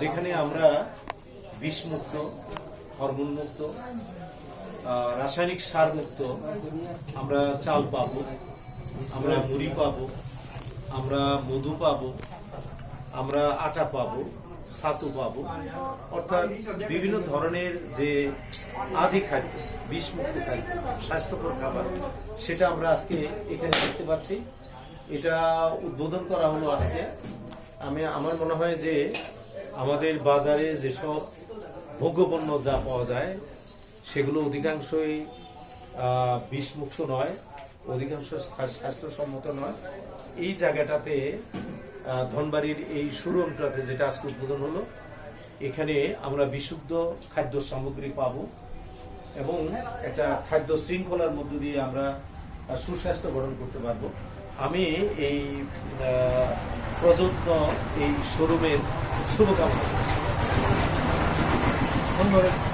যেখানে আমরা বিষমুক্ত হরমোন মুক্ত রাসায়নিক সার মুক্ত আমরা চাল পাবো, আমরা মুড়ি পাবো, আমরা মধু পাবো, আমরা আটা পাবো, ছাতু পাবো। অর্থাৎ বিভিন্ন ধরনের যে আদি খাদ্য, বিষমুক্ত খাদ্য, স্বাস্থ্যকর খাবার, সেটা আমরা আজকে এখানে দেখতে পাচ্ছি। এটা উদ্বোধন করা হলো আজকে। আমি, আমার মনে হয় যে আমাদের বাজারে যেসব ভোগ্যপণ্য যা পাওয়া যায়, সেগুলো অধিকাংশই বিষমুক্ত নয়, অধিকাংশ স্বাস্থ্যসম্মত নয়। এই জায়গাটাতে ধনবাড়ির এই শোরুমটাতে যেটা আজকে উদ্বোধন হলো, এখানে আমরা বিশুদ্ধ খাদ্য সামগ্রী পাবো এবং একটা খাদ্য শৃঙ্খলার মধ্য দিয়ে আমরা সুস্বাস্থ্য গঠন করতে পারব। আমি এই প্রযত্ন এই শোরুমের শুভকামনা। ধন্যবাদ।